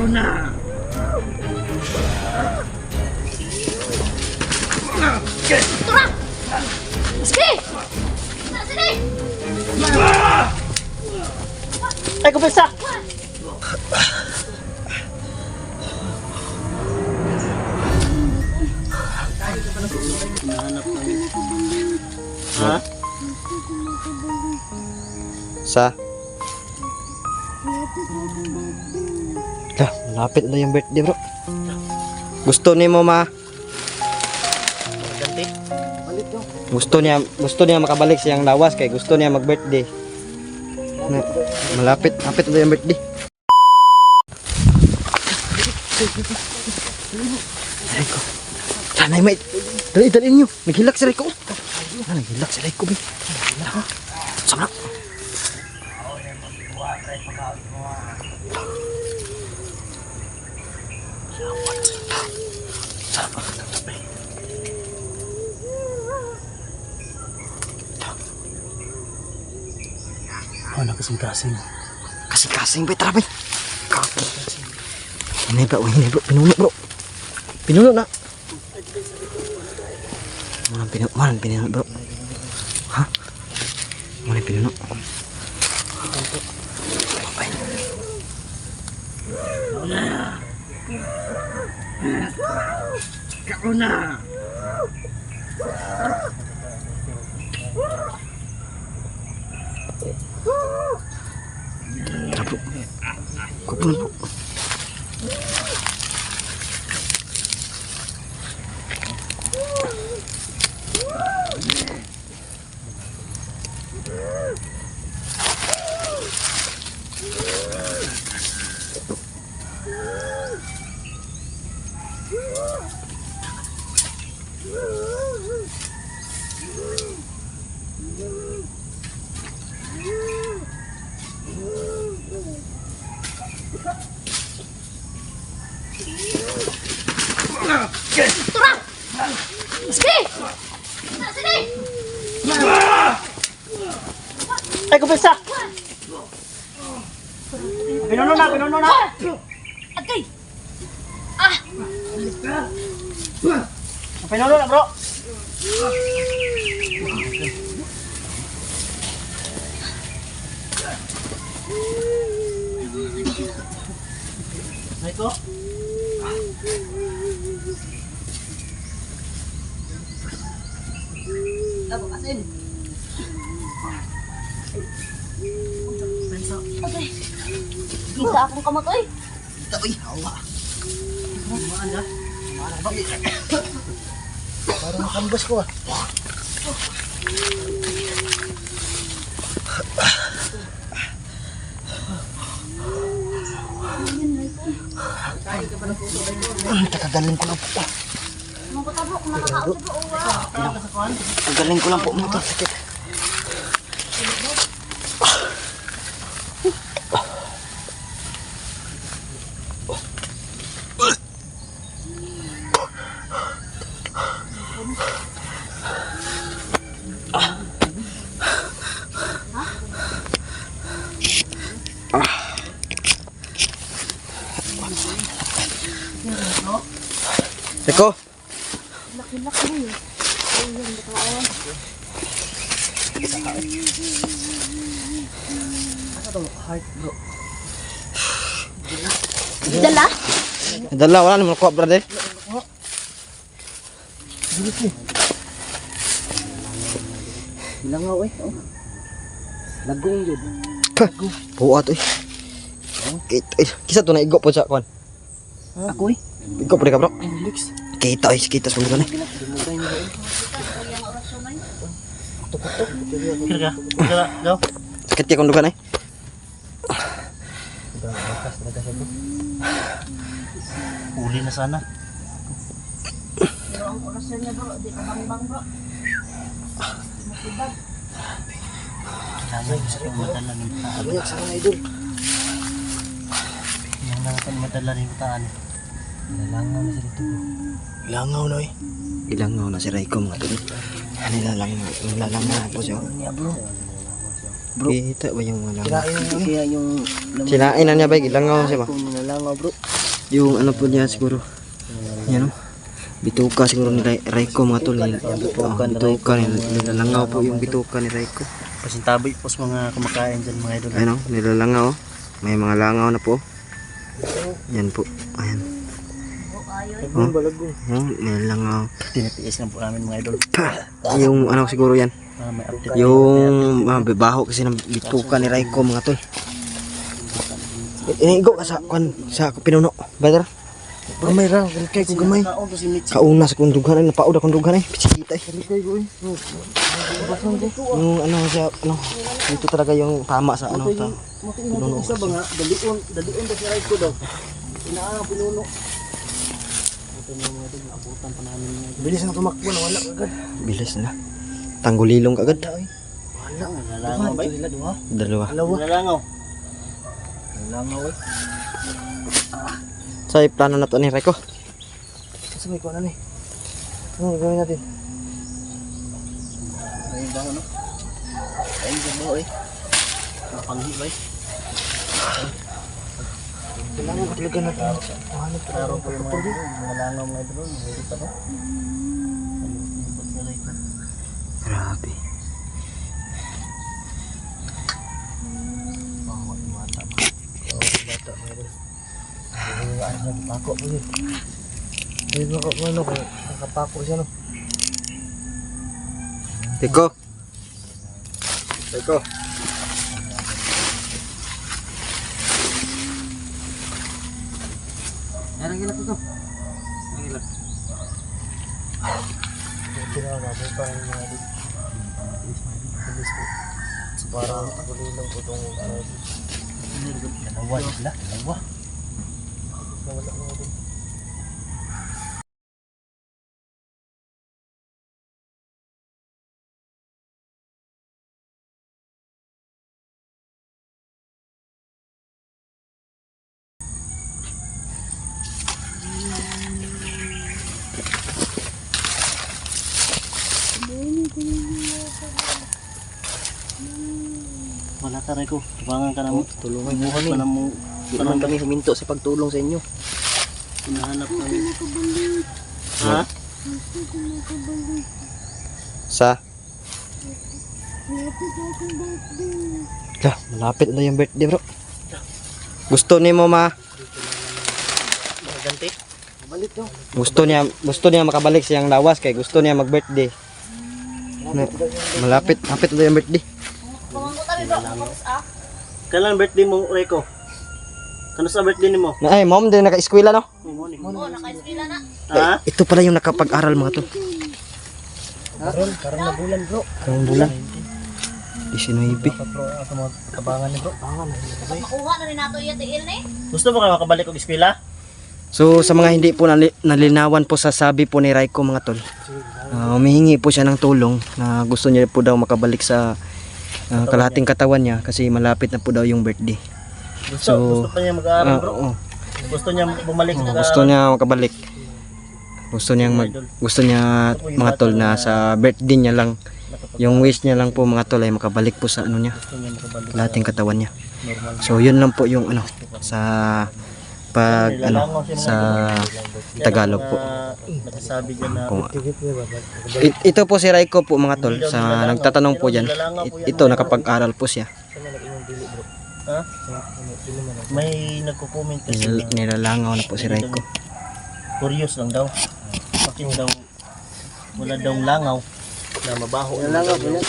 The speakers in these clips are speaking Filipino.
Ako na. Tura! Sige! Sige! Ay, kumisa! Ha? Sa? Dah, malapit na yung birthday bro. Gusto ni mo ma? Ganti. Gusto niya, gusto niya makabalik siyang lawas kay gusto niya mag-birthday. Na, malapit, malapit na yung birthday. Rico. Tanay mate. Dali, dali niyo. Naghilak si Rico. Ah, naghilak si Rico. Be. Sama. Oh, nakasing-kasing. Kasing-kasing ba tara bay. Kaki. Ini bro, ini bro, pinuno bro. Pinuno na. Mana pinuno, mana pinuno bro. Hah? Mana pinuno? Bay. Ako na. Tara bro. Kupunan bro. Tura! Sige! Sige! Ay, kumisa! Pinuno na, pinuno na! Agay! Ah! Pinuno na, bro! Rico? Agay! Gisa akong kamatoy. Parang nakambas ko ah. Tatagaling ko lang po. Mga katabok, nakakaot sa buo. Tagaling ko lang po mo to. Sakit. Dala wala naman ko brother. Langaw eh. Oh. Lagong yun. Buat eh. Kita eh. Kisa to na igo po sa kwan. Ako eh. Igo po di ka bro. Kita eh, kita sa lugar eh. Kira ka? Kira. Sakit ya kung lugar eh. Huli na sana. Pero ang orasyon niya bro, di ka bang-bang bro. Kailangan sa tumatala ng taan. Banyak sa mga idol. Yung lang matala rin taan. Nalangaw na sila ito. Langaw na eh. Ilangaw na si Raiko mga tol. Nilalang, nilalang na po siya. Niya bro. Bro. Kita ba yung mga langaw? Sinain na niya ba? Ilangaw siya ba? kung nalangaw bro. Yung ano po niya siguro. Yan o. Bituka siguro ni Rai- Raiko mga tol. Yan, bituka, bituka ni Nilalangaw po yung bituka ni Raiko. Pasintabi po sa mga kumakain dyan mga idol. Ayun o, nilalangaw. May mga langaw na po. Yan po. Ayan. Oh. Oh, nilalangaw. Tinitiis lang po namin mga idol. Yung ano siguro yan. Ah. Yung mga baho kasi ng bituka ni Raiko mga tol. Inigo ka sa kwan sa pinuno. Brother. Gamay ra, kay ko gamay. Kauna sa kundugan ay napaud akong dugan ay pichita ay. Yung ano sa ano dito talaga yung tama sa ano sa Pinuno. Isa ba nga? Dalion. Dalion ba si Raiko daw? Inaanang pinuno. Na. Bilis na tumakbo na wala agad. bilis na. Tanggulilong kagad. Wala. Nalangaw ba? Sila duha. Dalawa. Nalangaw eh. Sa plano na to ni Raiko. Kasi may kuha na ni. Ano gawin natin? Ayun ba ano? Ayun ba ba eh? Napanghi ba eh? Kailangan ko talaga natin. Mahanap ka Klaro po yung mga langaw mga idol. Hindi Ano na pako po yun. Hindi mo ko ano nakapako siya no. Raiko. Raiko. Yarang gila ko to. Kailangan natin pa yung mga idol. Bilis po. Para kagulilang ko itong ano. Dalawa sila. Dalawa. Nawala mga idol. Wala ka Raiko. Tubangan ka na mo. Tulungan mo Buhat pa na mo. Tulungan kami huminto sa pagtulong sa inyo. Hinahanap kami. Ha? Sa Lah, malapit na yung birthday, bro. Gusto ni mo ma Ganti? Balik no. gusto niya gusto niya makabalik siyang lawas kay gusto niya mag-birthday. Malapit, malapit na yung birthday. Kailan birthday mo, Raiko? Kano sa birthday ni mo? Na ay, mom din naka-eskwela no. Ha? Ito pala yung nakapag-aral mga to. Karon, karon na bulan bro. Karong bulan. 19. Bro, ako mga kabangan ni bro. Makuha na rin nato yung tiil ni. Gusto mo kayo makabalik og eskwela? So sa mga hindi po nali- nalinawan po sa sabi po ni Raiko mga tol. ah, humihingi po siya ng tulong na gusto niya po daw makabalik sa ah, kalahating katawan niya kasi malapit na po daw yung birthday. Gusto, So, gusto pa niya mag-aaral Ah, bro. oo. Gusto niya bumalik sa gusto niya makabalik. Gusto niya mag gusto niya mga tol na sa birthday niya lang yung wish niya lang po mga tol ay makabalik po sa ano niya, kalahating katawan niya. So yun lang po yung ano sa pag ano sa Tagalog po. Ah, Kung? It- ito po si Raiko po mga tol sa nagtatanong po diyan. ito nakapag-aral po siya. Ha? Man. may nagko-comment kasi Nil- nilalangaw na po si Raiko. curious lang daw. Bakit daw wala daw langaw na mabaho ang langaw po yan.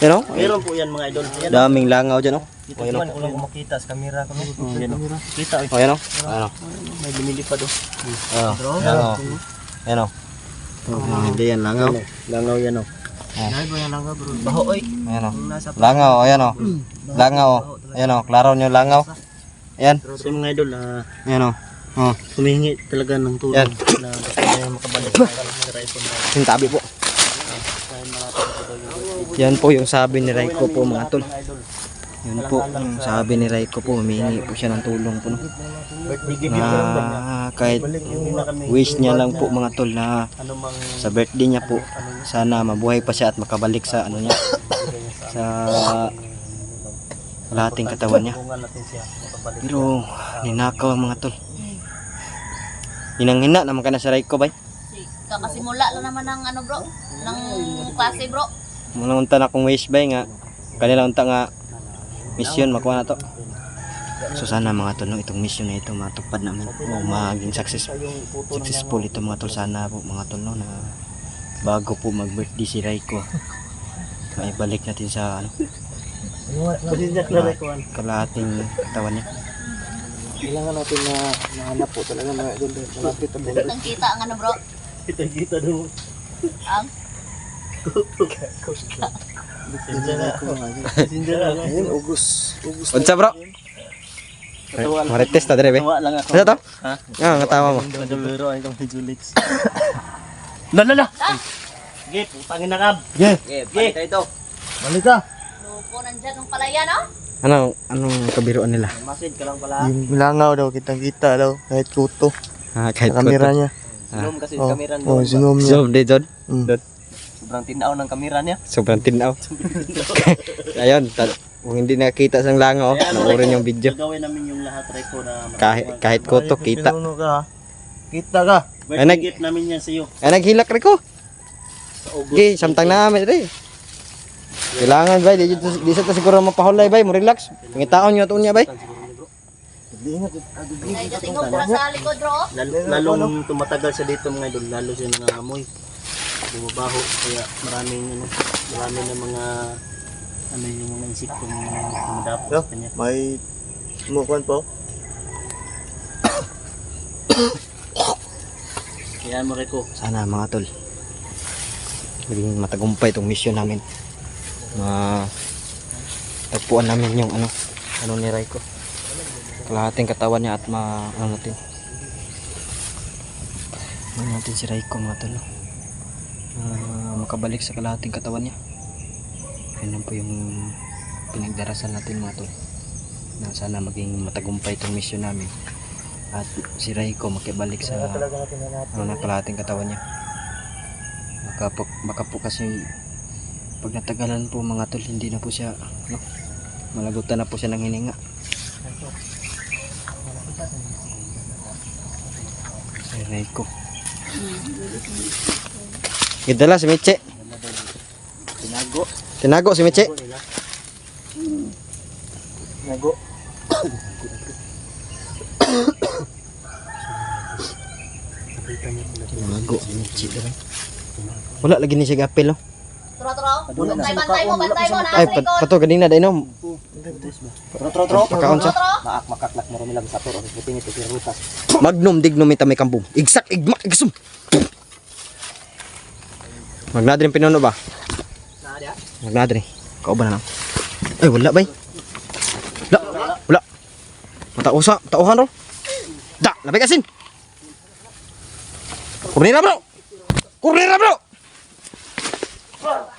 Know? Meron po yan mga idol. Yan. Daming langaw diyan oh. Dito naman ko lang makita sa camera ko. Oh, yan oh. Kita oy. Oh, yan oh. Ano? May lumilipad oh. Oh. Yan oh. Oh, hindi yan langaw. Langaw yan oh. Bro? Baho oy. Ayan oh. Langaw, ayan oh. Langaw oh. Ayan oh, klaro nyo langaw. Ayan, So mga idol, ah, ayan oh. Oh, humihingi talaga ng tulong Yan. na gusto niya makabalik sa Raipon na sintabi po. dahil malapit na daw yung Yan po yung sabi ni Raiko po mga tol. Yun po, yung sabi ni Raiko po, humingi po siya ng tulong po. No? Yan? Na kahit wish niya lang po mga tol na sa birthday niya po, sana mabuhay pa siya at makabalik sa ano niya, sa kalahating katawan niya. Pero ninakaw ang mga tol. Hinang-hina naman ka na sa Raiko bay. Si, kakasimula lang naman ng ano bro, ng klase bro. Muna unta na akong wish bay nga kanila unta nga mission makuha na to. So sana mga tol no, itong mission na ito matupad namin o maging success, successful ito mga tol sana po mga tol no na bago po mag birthday si Raiko may balik natin sa ano, kalahating katawan niya. Kailangan natin na nahanap po talaga mga idol. Malapit ang mga Kitang kita ang ano bro, kita-kita doon. ang. Ayun, ugos. Ugos. Unsa bro? Marites ta dire be. Katawa lang ako. Ano to? Ha? Ah, nga tawa mo. Nagabiro ay kang Julix. Lalala! Sige, putangin na kab. Yeah. Sige, kayo ito. Balik ka. Lupo nandyan ng palaya no? Ano anong kabiruan nila? Masid ka lang pala. Yung langaw daw, kitang-kita daw. Kahit kuto. Ah, kahit Sa kamera niya. Zoom kasi Oh, kamera oh, doon. zoom niya. Zoom de John. Mm. Sobrang tinaw ng kamera niya. Sobrang tinaw. Ayun, kung hindi nakita sa langaw, panoorin yung video. Gagawin namin yung lahat record na Kahit kahit koto kita. Ka. Kita ka. Ay, nag- namin yan sa iyo. Ay naghilak August. Okay, samtang namin rin. Kailangan bay, di dito di sa to siguro mapahulay bay, mo relax. Pangitaon niyo aton niya bay. Sa lalong tumatagal siya dito mga idol, lalo siya nangangamoy. Bumabaho, kaya maraming ano, marami na mga ano yung mga insektong kumadapo Yo, sa kanya. may mukuan po. Kaya mo Rico, Sana mga tol. Maging matagumpay itong mission namin. Ma tagpuan namin yung ano, ano ni Raiko. Kalahating katawan niya at ma ano natin. Ano natin si Raiko mga tol. no? Ah, makabalik sa kalahating katawan niya. Lang po yung pinagdarasan natin mga tol. Na sana maging matagumpay itong mission namin. At si Raiko makibalik sa ano na kalahating katawan niya po kasi pag natagalan po mga tol hindi na po siya ano, malagutan na po siya ng hininga Aray ko Gidala si Miche tinago. Tinago si Miche nila. Nago. Tinago si Miche Wala lagi ni siya gapil no tro. Bantay bantay mo, bantay mo na Ay pat, pato ganina dai no Tro tro tro. Pakaon Tro sa. Maak makaklak mo rin lang sa turo. Puting ito si Rutas. Magnum dignum ita may kambum Igsak igmak igsum Magnadrin pinuno ba? Magnadrin Kau ba na lang? Ay wala bay Wala Wala Matausa Tauhan ro Da Labay kasin Kurnira bro Kurnira bro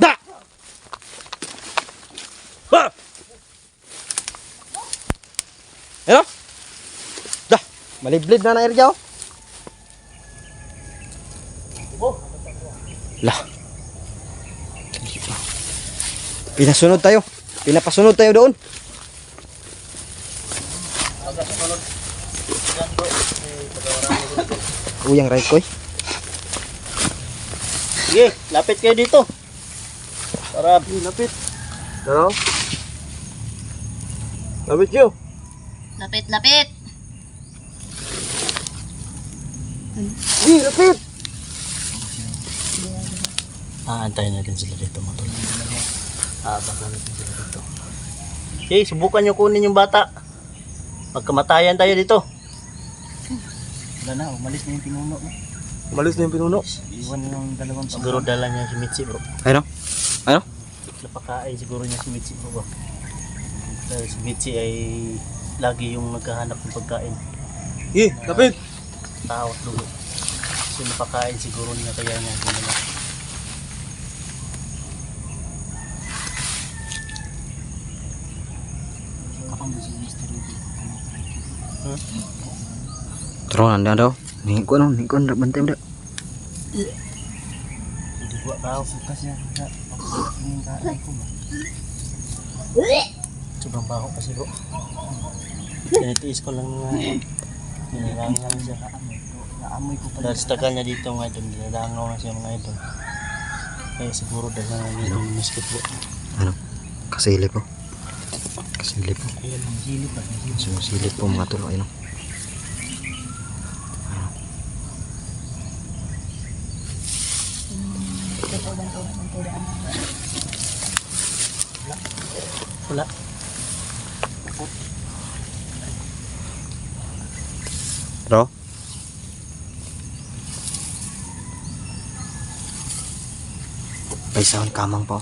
Da Ha Ano? Dah Maliblid na na air jaw Lah Pinasunod tayo Pinapasunod tayo doon Uyang right koy Sige, lapit kayo dito. Para lapit. Ano? Labit yun. Lapit, lapit. Di, lapit. Aantayin natin sila dito mga tol. Aabakan natin sila dito. Okay, subukan nyo kunin yung bata. Pagkamatayan tayo dito. Wala na, umalis na yung pinuno mo. Malis na yung pinuno. Iwan yung dalawang Siguro dala niya si Mitzi bro. Ano? Ano? Napakain siguro niya si Mitzi bro ba? Dahil si Mitzi ay lagi yung naghahanap ng pagkain. Di, lapit. Tao at dugo. So napakain siguro niya kaya niya ginala. Terus anda daw Ni ko no, ni ko ndak bantay mo Hindi ko tao. Sukas niya. Sobrang Baho kasi bro. Tinitiis ko lang nga. Nilalangan lang siya. Naamoy ko pa. Dahil sa tagal niya dito mga idol, nilalangaw na siya mga idol. Kaya siguro dahil nga niya yung miskit bro. Ano? Kasilip po. Kasilip po. Ayan, silip? Sumusilip po mga tol. Ayun. oh. Wala. Bro? May sound kamang po.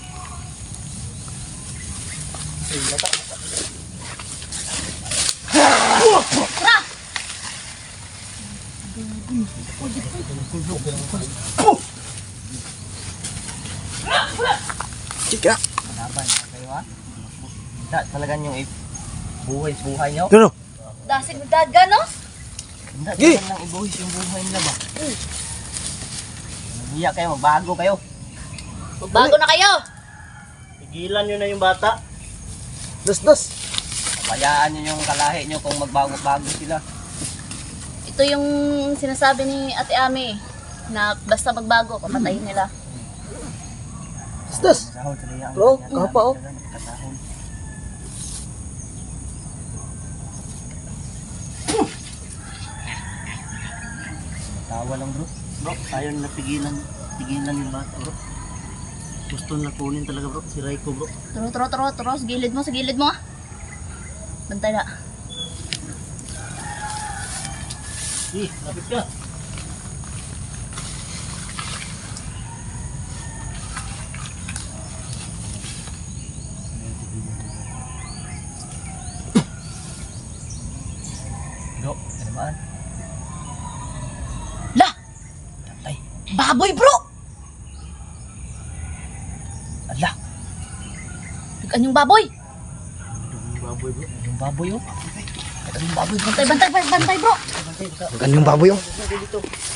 Chika! Laban kayo ha. Da, talagang yung i- buhay buhay nyo. Ano? Dasig dad no? Hindi, Gi! talagang ibuhis yung buhay nila ba? Hiya kayo, magbago kayo. Magbago na kayo. Pigilan nyo na yung bata. Dos, dos! Payaan nyo yung kalahi nyo kung magbago-bago sila. Ito yung sinasabi ni Ate Ami na basta magbago, papatayin nila. Dos, dos! Bro, kapa, oh. Tawa lang bro. Bro, ayaw na pigilan. Pigilan yung bata bro. Gusto na kunin talaga bro. Si Raiko bro. Turo, turo, turo, turo. Sa gilid mo, sa gilid mo ah. Bantay na. Eh, lapit ka. Bro, ano ba? La! Tay, Baboy bro! ala, Tignan yung baboy. Baboy bro. yung baboy oh. Yung baboy bro. Bantay, bantay, bantay bro. Ano yung baboy oh?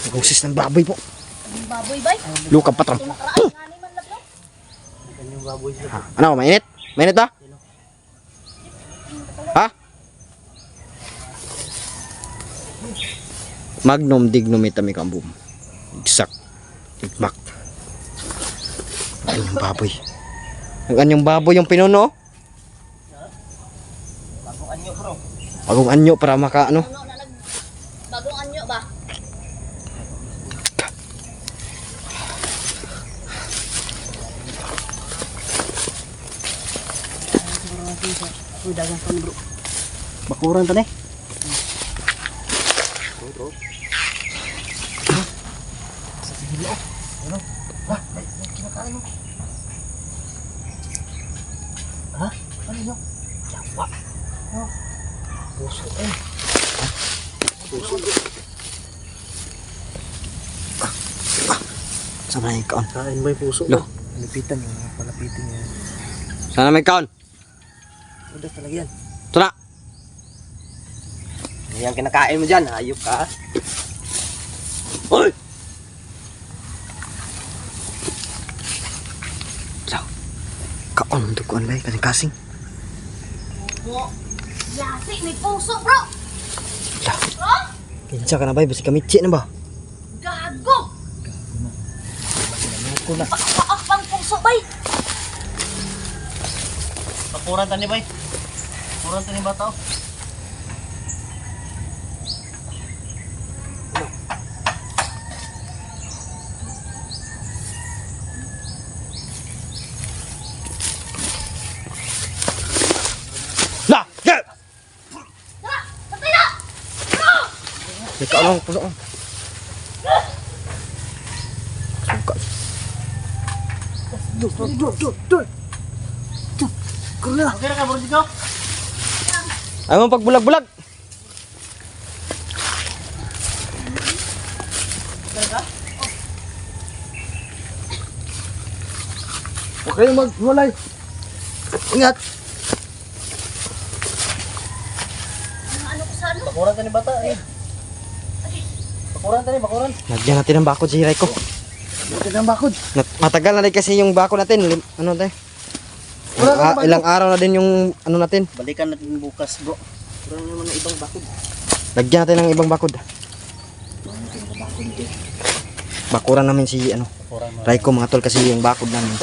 Nagungsis ng baboy po. Yung baboy bay. Luka patron. Ito nakaraan, ngani man na bro. Yan yung baboy sila. bro. Ano, mainit? Mainit ba? Ha? Magnum dignum itami kambum. Exact. Igmak. Ang yung baboy. Ang anyong baboy yung pinuno. Bagong anyo bro. Bagong anyo para maka ano. Ano. Bagong anyo ba? Uy, dagang pa bro. Bakuran to ne. Saan na yung kaon? Kain ba yung puso? Lo. Lapitan nyo, palapitin nyo. Sana may kaon? Udah talaga yan. Ito na. Yan kinakain mo dyan, hayop ka. Hoy! So, kaon, dukuan ba? Kasing kasing. Oo. Yasi, may puso bro. Lah. Bro? Kinsa ka na ba? Basi kamitsi na ba? Loko na. Paak pang puso bay. Bakuran tani bay. Bakuran tani bata oh. Lah! Get! Tara, bantay Dur, dur, dur, dur, dur. Okay na ka? Ayaw pagbulag-bulag. Huwag kayong magwalay. Ingat. Ano, ko sa ano? Bakuran tani bata eh. Bakuran tani, bakuran. Lagyan natin ng bakod si Raiko. Buti ng bakod. Matagal na rin kasi yung bako natin. Lim- ano tayo? Ah, ilang araw na din yung ano natin. Balikan natin bukas bro. Pero naman ng ibang bakod. Lagyan natin ng ibang bakod. Bakuran namin si ano, Raiko mga tol kasi yung bakod namin.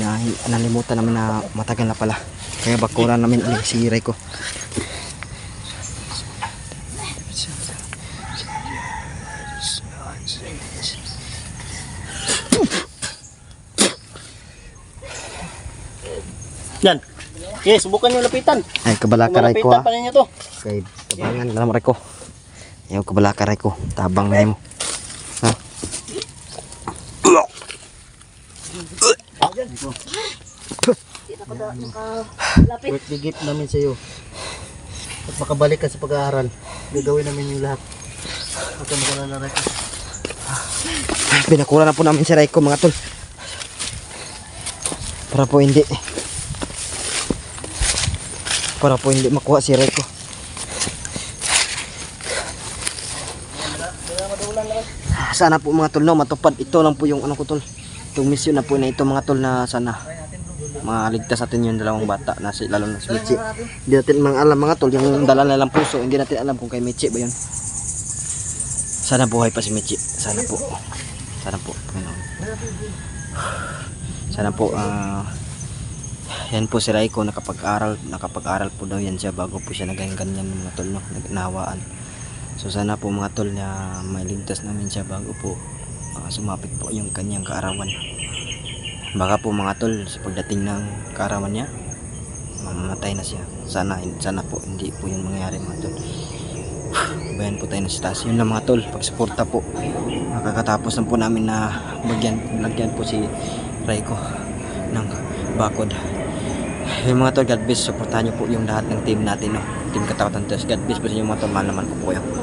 Na, nalimutan namin na matagal na pala. Kaya bakuran namin ulit si Raiko. Yan. Okay, subukan nyo lapitan. Ay, kabalaka Raiko malapitan ah. pa ninyo to. Kay tabangan alam Raiko. Ayaw kabalaka Raiko. Tabang na mo. Ha? Lapit. Worth gift namin sa iyo. At makabalik ka sa pag-aaral. Gagawin namin yung lahat. Huwag ka makalala Ay, pinakura na po namin si Raiko mga tol. Para po hindi. Para po hindi makuha si Raiko. Sana po mga tol no, matupad. Ito lang po yung ano ko tol. Itong mission na po na ito mga tol na sana maligtas natin yung dalawang bata na si lalo na si Michi. Hindi natin mga alam mga tol yung dala nilang puso. Hindi natin alam kung kay Michi ba yun. Sana buhay pa si Michi. Sana po. Sana po. Panginoon. Sana po ah yan po si Raiko nakapag-aral nakapag-aral po daw yan siya bago po siya naging ganyan mga tol no? Nagnawaan. So sana po mga tol na mailigtas namin siya bago po ah, sumapit po yung kanyang kaarawan. Baka po mga tol sa pagdating ng kaarawan niya mamamatay na siya. Sana sana po hindi po yun mangyayari mga tol. Bayan po tayo ng stas yun lang mga tol pagsuporta po. Nakakatapos na po namin na bagyan lagyan po si Raiko ng bakod yung mga tol God bless. Supportahan nyo po yung lahat ng team natin no? team Katawatan Test God bless po sa inyo mga tol. Mahal naman po po kayo